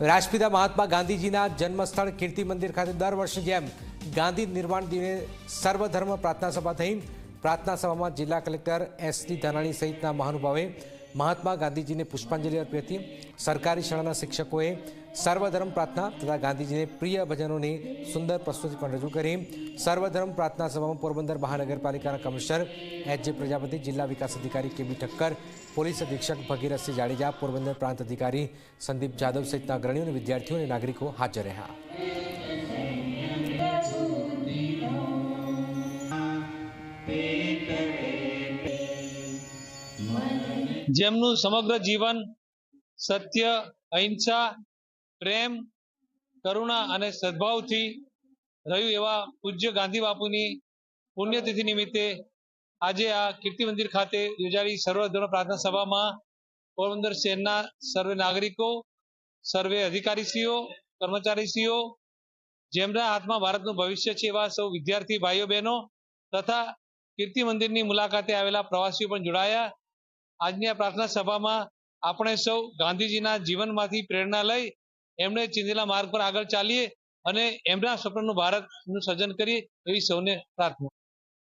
રાષ્ટ્રપિતા મહાત્મા ગાંધીજીના જન્મસ્થળ કીર્તિ મંદિર ખાતે દર વર્ષની જેમ ગાંધી નિર્માણ દિને સર્વધર્મ પ્રાર્થના સભા થઈ પ્રાર્થના સભામાં જિલ્લા કલેક્ટર એસ ટી ધાનાણી સહિતના મહાનુભાવે મહાત્મા ગાંધીજીને પુષ્પાંજલિ અર્પી હતી સરકારી શાળાના શિક્ષકોએ સર્વધર્મ પ્રાર્થના તથા ગાંધીજીને પ્રિય ભજનોની સુંદર પ્રસ્તુતિ પણ રજૂ કરી સર્વધર્મ પ્રાર્થના સભામાં પોરબંદર મહાનગરપાલિકાના કમિશનર એચ જે પ્રજાપતિ જિલ્લા વિકાસ અધિકારી કે બી ઠક્કર પોલીસ અધિક્ષક ભગીરથસિંહ જાડેજા પોરબંદર પ્રાંત અધિકારી સંદીપ જાદવ સહિતના અગ્રણીઓ અને વિદ્યાર્થીઓ અને નાગરિકો હાજર રહ્યા જેમનું સમગ્ર જીવન સત્ય, અહિંસા, પ્રેમ, કરુણા અને સદભાવથી રહ્યું એવા પૂજ્ય ગાંધી બાપુની પુણ્યતિથિ નિમિત્તે આજે આ કીર્તિ મંદિર ખાતે યોજાયેલી સર્વધર્મ પ્રાર્થના સભામાં પોરબંદર શહેરના સર્વે નાગરિકો, સર્વે અધિકારીશ્રીઓ, કર્મચારીશ્રીઓ, જેમના હાથમાં ભારતનું ભવિષ્ય છે એવા સૌ વિદ્યાર્થી ભાઈઓ બહેનો તથા કીર્તિ મંદિરની મુલાકાતે આવેલા પ્રવાસીઓ પણ જોડાયા. આજની આ પ્રાર્થના સભામાં આપણે સૌ ગાંધીજીના જીવનમાંથી પ્રેરણા લઈ એમણે ચીંધેલા માર્ગ પર આગળ ચાલીએ અને એમના સ્વપ્નનું ભારતનું સર્જન કરીએ એવી સૌને પ્રાર્થના.